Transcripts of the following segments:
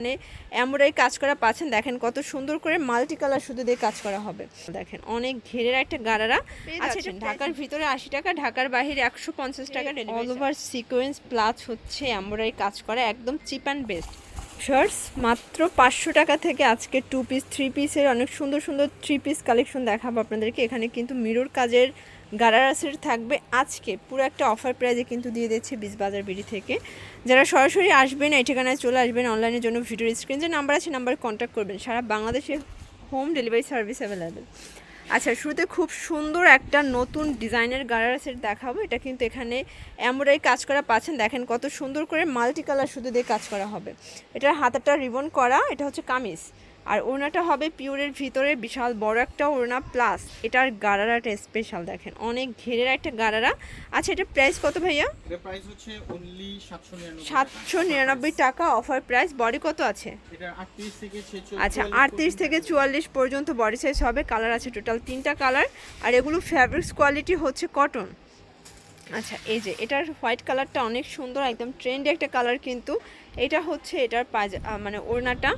মানে এমব্রয়ডারি কাজ করা পাচ্ছেন। দেখেন কত সুন্দর করে মাল্টি কালার শুধু দিয়ে কাজ করা হবে। দেখেন অনেক ঘেরের একটা গারারা। আচ্ছা এটা ঢাকার ভিতরে আশি টাকা ঢাকার বাইরে একশো পঞ্চাশ টাকা অল ওভার সিকোয়েন্স প্লাস হচ্ছে এমব্রয়ডারি কাজ করা একদম চিপ অ্যান্ড বেস্ট শার্টস মাত্র পাঁচশো টাকা থেকে আজকে টু পিস থ্রি পিসের অনেক সুন্দর সুন্দর থ্রি পিস কালেকশন দেখাবো আপনাদেরকে। এখানে কিন্তু মিরর কাজের গারারাসের থাকবে আজকে। পুরো একটা অফার প্রাইজে কিন্তু দিয়ে দিচ্ছে বিজবাজার বিডি থেকে। যারা সরাসরি আসবেন, এই ঠিকানায় চলে আসবেন অনলাইনের জন্য ভিডিওর স্ক্রিন যে নাম্বার আছে নাম্বারে কন্ট্যাক্ট করবেন। সারা বাংলাদেশে হোম ডেলিভারি সার্ভিস অ্যাভেলেবেল আচ্ছা শুরুতে খুব সুন্দর একটা নতুন ডিজাইনের গারারা সেট দেখাবো। এটা কিন্তু এখানে এমব্রয়ডারি কাজ করা পাচ্ছেন। দেখেন কত সুন্দর করে মাল্টি কালার শুধু দিয়ে কাজ করা হবে। এটার হাতাটা রিবন করা, এটা হচ্ছে কামিজ। আর ওড়নাটা হবে পিওরের ভিতরে বিশাল বড় একটা ওড়না প্লাস এটার গারারাটা স্পেশাল দেখেন অনেক ঘেরের একটা গারারা। আচ্ছা এটা প্রাইস কত ভাইয়া? প্রাইস হচ্ছে অনলি 799 সাতশো নিরানব্বই টাকা অফার প্রাইস বডি কত আছে? এটা 38 থেকে 46 আচ্ছা আটত্রিশ থেকে চুয়াল্লিশ পর্যন্ত বডি সাইজ হবে কালার আছে টোটাল তিনটা কালার আর এগুলো ফ্যাব্রিক্স কোয়ালিটি হচ্ছে কটন আচ্ছা এই যে এটার হোয়াইট কালারটা অনেক সুন্দর একদম ট্রেন্ডি একটা কালার কিন্তু। এটা হচ্ছে এটার পাজ মানে ওড়নাটা।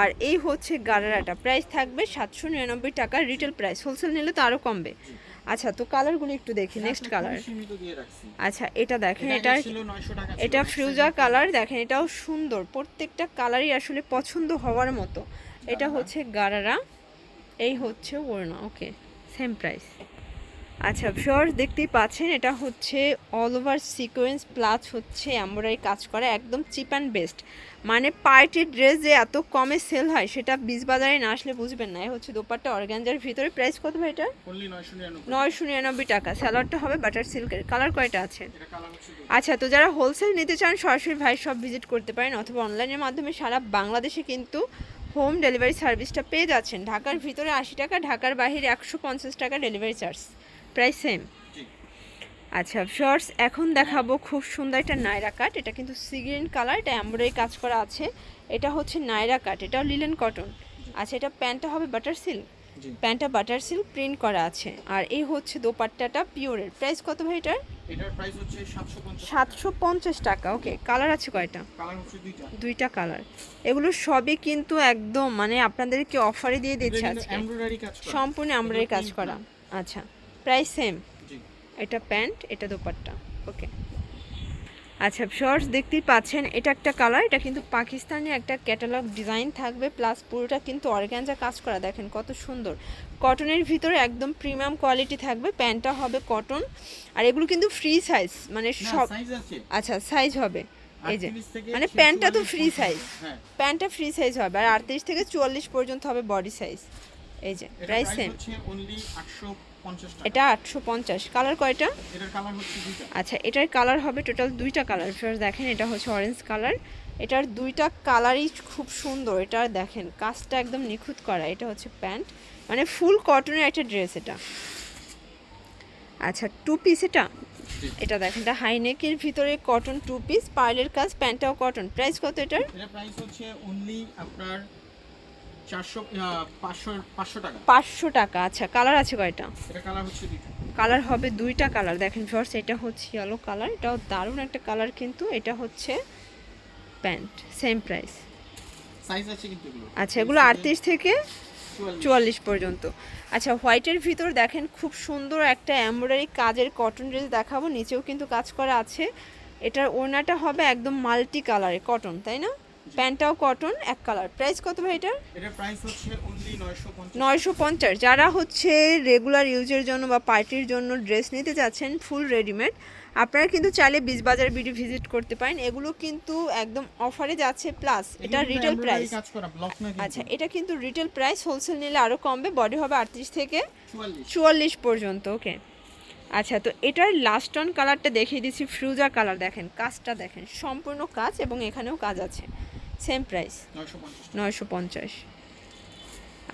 আর এই হচ্ছে গারারাটা। প্রাইস থাকবে সাতশো নিরানব্বই টাকা রিটেল প্রাইস হোলসেল নিলে তো আরও কমবে। আচ্ছা তো কালারগুলো একটু দেখি নেক্সট কালার আচ্ছা এটা দেখেন এটা এটার ছিল 900 টাকা এটা ফ্রিউজা কালার দেখেন এটাও সুন্দর। প্রত্যেকটা কালারই আসলে পছন্দ হওয়ার মতো। এটা হচ্ছে গারারা এই হচ্ছে ওড়না ওকে সেম প্রাইস আচ্ছা ভিউয়ার্স দেখতেই পাচ্ছেন এটা হচ্ছে অল ওভার সিকোয়েন্স প্লাস হচ্ছে এমব্রয়ডারি কাজ করা একদম চিপ অ্যান্ড বেস্ট মানে পার্টি ড্রেস যে এত কমে সেল হয় সেটা বীজ বাজারে না আসলে বুঝবেন না। এ হচ্ছে দোপাট্টা অর্গানজার ভিতরে। প্রাইস কত ভাই এটা নয়শো নিরানব্বই টাকা। স্যালাডটা হবে বাটার সিল্কের কালার কয়টা আছে। আচ্ছা তো যারা হোলসেল নিতে চান সরাসরি ভাই সব ভিজিট করতে পারেন অথবা অনলাইনের মাধ্যমে সারা বাংলাদেশে কিন্তু হোম ডেলিভারি সার্ভিসটা পেয়ে যাচ্ছেন। ঢাকার ভিতরে আশি টাকা ঢাকার বাহিরে একশো পঞ্চাশ টাকা ডেলিভারি চার্জ প্রাইস সেম আচ্ছা শর্টস এখন দেখাবো খুব সুন্দর একটা নায়রা কাট এটা কিন্তু সিগ্রিন কালার এটা এমব্রয়ডারি কাজ করা আছে। এটা হচ্ছে নায়রা কাট এটাও লিলেন কটন আচ্ছা এটা প্যান্টটা হবে বাটার সিল্ক প্যান্টটা বাটার সিল্ক প্রিন্ট করা আছে। আর এই হচ্ছে দোপাট্টাটা পিওরের প্রাইস কত ভাই এটার? এটার প্রাইস হচ্ছে সাতশো পঞ্চাশ টাকা। ওকে কালার আছে কয়টা? দুইটা। কালার এগুলো সবই কিন্তু একদম মানে আপনাদেরকে অফারে দিয়ে দিচ্ছে আজকে। এমব্রয়ডারি সম্পূর্ণ আমরাই কাজ করা। আচ্ছা। প্রাইস সেম এটা প্যান্ট এটা দোপাট্টা। ওকে আচ্ছা শর্টস দেখতেই পাচ্ছেন এটা একটা কালার এটা কিন্তু পাকিস্তানি একটা ক্যাটালগ ডিজাইন থাকবে প্লাস পুরোটা কিন্তু অর্গ্যানজা কাজ করা। দেখেন কত সুন্দর। কটনের ভিতরে একদম প্রিমিয়াম কোয়ালিটি থাকবে প্যান্টটা হবে কটন আর এগুলো কিন্তু ফ্রি সাইজ মানে সব আচ্ছা সাইজ হবে। এই যে মানে প্যান্টটা তো ফ্রি সাইজ হ্যাঁ। প্যান্টটা ফ্রি সাইজ হবে আর আটত্রিশ থেকে চুয়াল্লিশ পর্যন্ত হবে বডি সাইজ এই যে প্রাইস সেম হচ্ছে অনলি 850 টাকা। এটা আটশো পঞ্চাশ। কালার কয়টা? আচ্ছা এটার কালার হবে টোটাল দুইটা কালার দেখেন এটা হচ্ছে অরেঞ্জ কালার এটার দুইটা কালারই খুব সুন্দর। এটা দেখেন কাজটা একদম নিখুঁত করা। এটা হচ্ছে প্যান্ট। মানে ফুল কটনের একটা ড্রেস এটা। আচ্ছা টু পিস এটা? এটা দেখেন এটা হাইনেকের ভিতরে কটন টু পিস পার্লের কাজ প্যান্টটাও কটন প্রাইস কত এটার? এটা প্রাইস হচ্ছে অনলি আপনার 400 500 500 টাকা। পাঁচশো টাকা আচ্ছা কালার আছে কয়টা? এটা কালার হচ্ছে দুইটা। কালার হবে দুইটা কালার। দেখেন ফার্স্ট এটা হচ্ছে ইয়েলো কালার এটাও দারুণ একটা কালার কিন্তু এটা হচ্ছে প্যান্ট সেম প্রাইস সাইজ আছে কিন্তু আচ্ছা এগুলো আটত্রিশ থেকে চুয়াল্লিশ। পর্যন্ত। আচ্ছা হোয়াইটের ভিতর দেখেন খুব সুন্দর একটা এমব্রয়ডারি কাজের কটন ড্রেস দেখাবো নিচেও কিন্তু কাজ করা আছে। এটার ওড়নাটা হবে একদম মাল্টি কালারে কটন তাই না? প্যান্টটাও কটন এক কালার। প্রাইস কত ভাই এটার? এটার প্রাইস হচ্ছে অনলি 950 নয়শো পঞ্চাশ। যারা হচ্ছে রেগুলার ইউজের জন্য বা পার্টির জন্য ড্রেস নিতে যাচ্ছেন ফুল রেডিমেড আপনারা কিন্তু চাইলে বিজ বাজার বিডি ভিজিট করতে পারেন। এগুলো কিন্তু একদম অফারে যাচ্ছে প্লাস এটা রিটেল প্রাইস আচ্ছা এটা কিন্তু রিটেল প্রাইস হোলসেল নিলে আরও কমবে বডি হবে আটত্রিশ থেকে 44 চুয়াল্লিশ পর্যন্ত ওকে আচ্ছা তো এটার লাস্ট অন কালারটা দেখিয়ে দিচ্ছি ফ্রুজা কালার দেখেন কাজটা দেখেন সম্পূর্ণ কাজ এবং এখানেও কাজ আছে। সেম প্রাইস নয়শো পঞ্চাশ।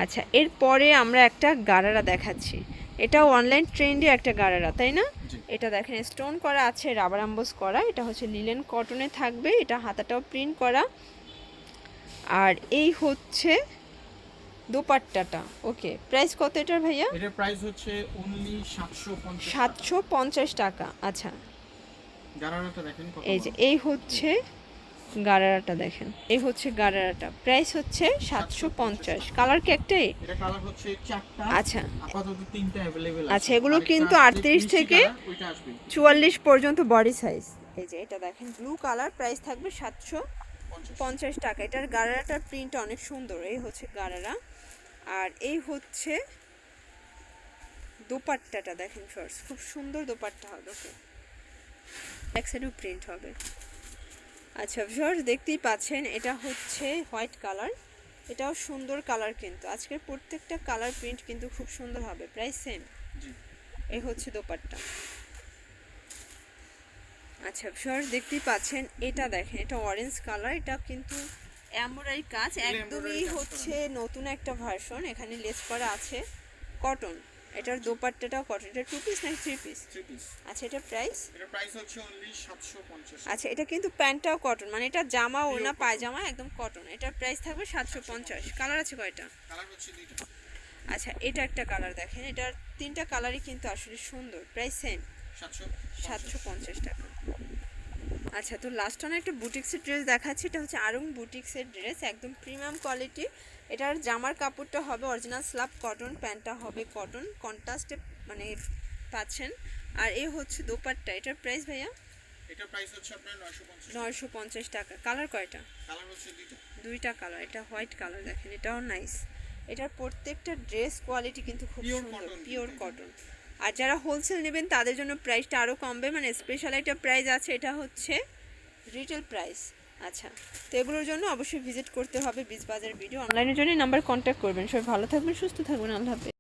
আচ্ছা এরপরে আমরা একটা গারারা দেখাচ্ছি। এটাও অনলাইন ট্রেন্ডে একটা গারারা তাই না? এটা দেখেন স্টোন করা আছে রাবার অ্যাম্বোস করা এটা হচ্ছে লিলেন কটনে থাকবে এটা হাতাটাও প্রিন্ট করা। আর এই হচ্ছে দোপাট্টাটা। ওকে প্রাইস কত এটার ভাইয়া? এটার প্রাইস হচ্ছে অনলি 750 সাতশো পঞ্চাশ টাকা। আচ্ছা। গারারাটা দেখেন কত এই যে এই হচ্ছে গারারাটা দেখেন। এই হচ্ছে গারারাটা। প্রাইস হচ্ছে সাতশো পঞ্চাশ। কালার কি একটাই? আচ্ছা। আচ্ছা এগুলো কিন্তু আটত্রিশ থেকে চুয়াল্লিশ পর্যন্ত বডি সাইজ এই যে এটা দেখেন ব্লু কালার প্রাইস থাকবে সাতশো পঞ্চাশ টাকা। এটার গারারাটার প্রিন্ট অনেক সুন্দর। এই হচ্ছে গারারা। আর এই হচ্ছে দোপাট্টাটা দেখেন ফার্স্ট খুব সুন্দর দোপাট্টা হবে ওকে। এক সাইডেও প্রিন্ট হবে। আচ্ছা ভিউয়ার্স দেখতেই পাচ্ছেন এটা হচ্ছে হোয়াইট কালার এটাও সুন্দর কালার কিন্তু। আজকের প্রত্যেকটা কালার প্রিন্ট কিন্তু খুব সুন্দর হবে। প্রায় সেম এই হচ্ছে দোপাট্টা। আচ্ছা ভিউয়ার্স দেখতেই পাচ্ছেন এটা দেখেন এটা অরেঞ্জ কালার এটা কিন্তু এমব্রয়ডারি কাজ। একদমই হচ্ছে নতুন একটা ভার্সন এখানে লেস করা আছে। কটন এটার দোপাট্টাটাও কটন এটা টু পিস নাকি থ্রি পিস আচ্ছা এটা প্রাইস এটা প্রাইস হচ্ছে অনলি 750 আচ্ছা এটা কিন্তু প্যান্টটাও কটন মানে এটা জামা ওনা cotton। পায়জামা একদম কটন এটার প্রাইস থাকবে সাতশো পঞ্চাশ। কালার আছে কয়টা? কালার হচ্ছে দুইটা। আচ্ছা এটা একটা কালার দেখেন এটার তিনটা কালারই কিন্তু আসলে সুন্দর প্রাইস সেম 700 সাতশো পঞ্চাশ টাকা। আচ্ছা তো লাস্ট অন একটা বুটিক্সের ড্রেস দেখাচ্ছি। এটা হচ্ছে আরং বুটিক্সের ড্রেস একদম প্রিমিয়াম কোয়ালিটি এটার জামার কাপড়টা হবে অরিজিনাল স্লাব কটন প্যান্টটা হবে কটন কন্ট্রাস্টে মানে পাচ্ছেন। আর এ হচ্ছে দোপাট্টা। এটার প্রাইস ভাইয়া? এটা প্রাইস হচ্ছে আপনার 950 নয়শো পঞ্চাশ টাকা। কালার কয়টা? কালার হচ্ছে দুইটা। দুইটা কালার এটা হোয়াইট কালার দেখেন। এটাও নাইস এটার প্রত্যেকটা ড্রেস কোয়ালিটি কিন্তু খুব সুন্দর। পিওর কটন আর যারা হোলসেল নেবেন, তাদের জন্য প্রাইসটা আরও কমবে। মানে স্পেশাল একটা প্রাইস আছে, এটা হচ্ছে রিটেল প্রাইস আচ্ছা তো এগুলোর জন্য অবশ্যই ভিজিট করতে হবে বিজ বাজার ভিডিও অনলাইনের জন্য নাম্বার কন্ট্যাক্ট করবেন। সবাই ভালো থাকবেন, সুস্থ থাকবেন, আল্লাহ